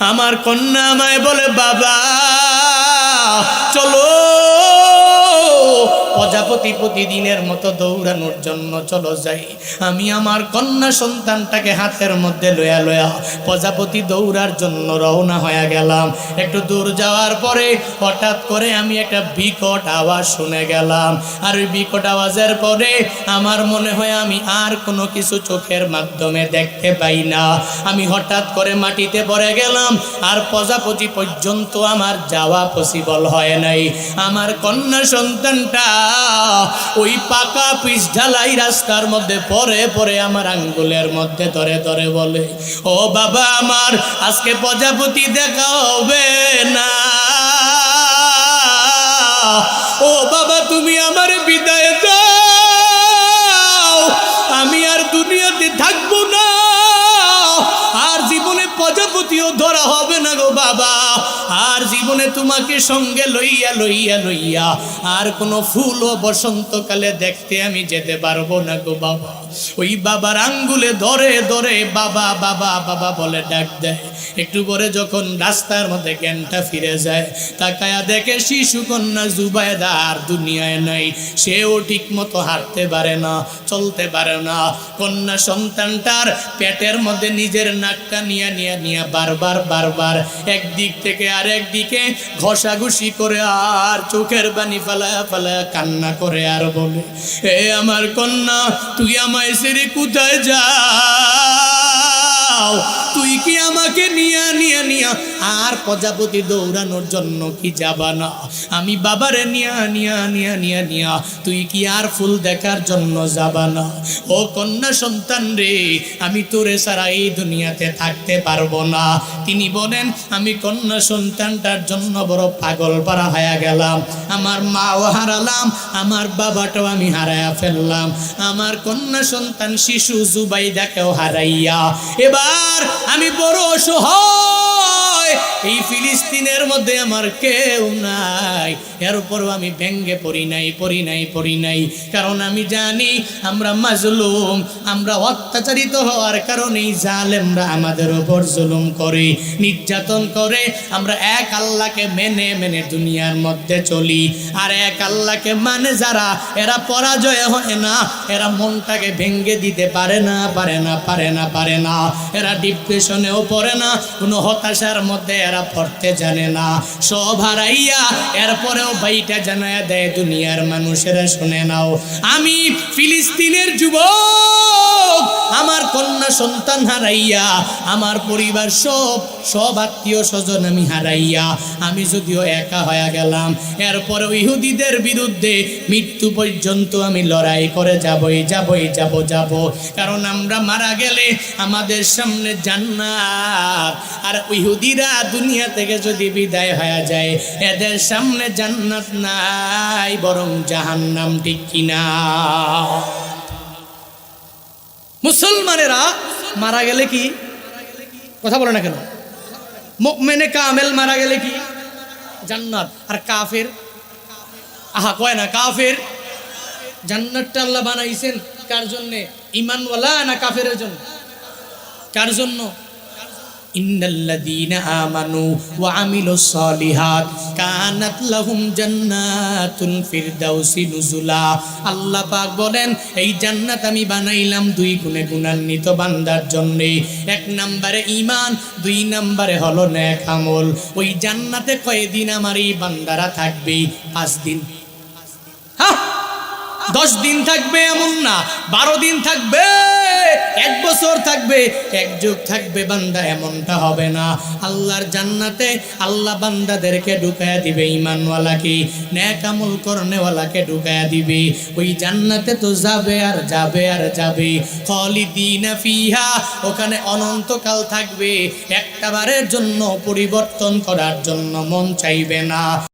আমার কন্যা আমায় বলে বাবা চলো। প্রজাপতি প্রতিদিনের মতো দৌড়ানোর জন্য চলো যাই। আমি আমার কন্যা সন্তানটাকে হাতের মধ্যে লয়া লয়া প্রজাপতি দৌড়ার জন্য রওনা হয়ে গেলাম। একটু দূর যাওয়ার পরে হঠাৎ করে আমি একটা বিকট আওয়াজ শুনে গেলাম। আর ওই বিকট আওয়াজের পরে আমার মনে হয় আমি আর কোনো কিছু চোখের মাধ্যমে দেখতে পাই না। আমি হঠাৎ করে মাটিতে পড়ে গেলাম আর প্রজাপতি পর্যন্ত আমার যাওয়া পসিবল হয় নাই। আমার কন্যা সন্তানটা ওই পাকা পিস ঢালাই রাস্তার মধ্যে পরে পরে আমার আঙ্গুলের মধ্যে ধরে ধরে বলে, ও বাবা আমার, আজকে প্রজাপতি দেখা হবে না। ও বাবা, তুমি আমার ধরা হবে না গো বাবা। আর জীবনে তোমাকে সঙ্গে লইয়া লইয়া লইয়া আর কোনো ফুল ও বসন্তকালে দেখতে আমি যেতে পারব না গো বাবা। ওই বাবার আঙ্গুলে ধরে ধরে বাবা বাবা বাবা বলে ডাক দেয়। একটু পরে যখন রাস্তার মধ্যে জ্ঞানটা ফিরে যায়, তাকায়া দেখে শিশু কন্যা জুবায়দা আর দুনিয়ায় নাই। সেও ঠিক মতো হাঁটতে পারে না, চলতে পারে না। কন্যা সন্তানটার পেটের মধ্যে নিজের নাকটা নিয়ে নিয়ে নিয়ে বারবার বারবার বারবার। একদিক থেকে আর একদিকে ঘষাঘষি করে আর চোখের বানি ফালায়া ফালায়া কান্না করে আর বলে, এ আমার কন্যা, তুই আমায় সেরে কোথায় কি আমাকে নিয়া নিয়া, নিয়ে। আর প্রজাপতি দৌড়ানোর জন্য কি যাবা না? আমি বাবারে নিয়া নিয়া নিয়া নিয়া নিয়া। তুই কি আর ফুল দেখার জন্য যাবা না? ও কন্যা সন্তান রে, আমি তোরে সারা এই দুনিয়াতে থাকতে পারব না। তিনি বলেন, আমি কন্যা সন্তানটার জন্য বড় পাগল পারা হয়ে গেলাম। আমার মাও হারালাম, আমার বাবাটাও আমি হারায়া ফেললাম। আমার কন্যা সন্তান শিশু জুবাই জুবাইদাকেও হারাইয়া। এবার আমি বড় অসহায় এই ফিলিস্তিনের মধ্যে আমার কেউ নাই। এর এরপরও আমি ব্যঙ্গে পড়ি নাই পড়ি নাই পড়ি নাই। কারণ আমি জানি আমরা মাজলুম, আমরা অত্যাচারিত হওয়ার কারণেই জালেমরা আমাদের উপর জুলুম করে, নির্যাতন করে। আমরা এক আল্লাহকে মেনে মেনে দুনিয়ার মধ্যে চলি, আর এক আল্লাহকে মানে যারা, এরা পরাজয় হয় না। এরা মনটাকে ভেঙ্গে দিতে পারে না পারে না পারে না পারে না। এরা ডিপ্রেশনেও পড়ে না, কোনো হতাশার মধ্যে এরা পড়তে জানে না। সব হারাইয়া এরপরেও বাইটা জানায় দেয়, দুনিয়ার মানুষেরা শুনে নাও, আমি ফিলিস্তিনের যুবক, আমার কন্যা সন্তান হারাইয়া, আমার পরিবার সব সব আত্মীয় স্বজন আমি হারাইয়া, আমি যদিও একা হয়ে গেলাম এরপরে ইহুদিদের বিরুদ্ধে মৃত্যু পর্যন্ত আমি লড়াই করে যাবই যাবই, যাব যাব, কারণ আমরা মারা গেলে আমাদের সামনে জান্নাত, আর ইহুদিরা দুনিয়া থেকে যদি বিদায় হয়ে যায়, এদের সামনে জান্নাত নাই, বরং জাহান্নাম ঠিক কিনা? মুসলমানেরা মারা গেলে কি? কথা বলে না কেন? মেনে কামেল মারা গেলে কি? জান্নাত। আর কাফের? আহা, কয় না, কাফের? জান্নাতটা আল্লাহ বানাইছেন কার জন্যে? ইমানওয়ালা না কাফের জন্য? কার জন্য? ইন্নাল্লাযীনা আমানু ওয়া আমিলুস সালিহাত কানাত লাহুম জান্নাতুল ফিরদাউসি নুজুলা। আল্লাহ পাক বলেন, এই জান্নাত আমি বানাইলাম দুই গুণে গুণান্বিত বান্দার জন্য। এক নম্বরে ঈমান, দুই নম্বরে হলো নেক আমল। ওই জান্নাতে কয়দিন আমার এই বান্দারা থাকবে? পাঁচ দিন। দশ দিন থাকবে এমন না, বারো দিন থাকবে। এক বছর থাকবে, এক যুগ থাকবে, বান্দা এমনটা হবে না। আল্লাহর জান্নাতে আল্লাহ বান্দাদেরকে ঢুকায়া দিবে ইমানওয়ালাকে ন্যাক আমল করনেওয়ালাকে ঢুকায়া দিবে। ওই জান্নাতে তো যাবে আর যাবে আর যাবে। খলিদিনা ফিহা, ওখানে অনন্তকাল থাকবে। একটা বারের জন্য পরিবর্তন করার জন্য মন চাইবে না।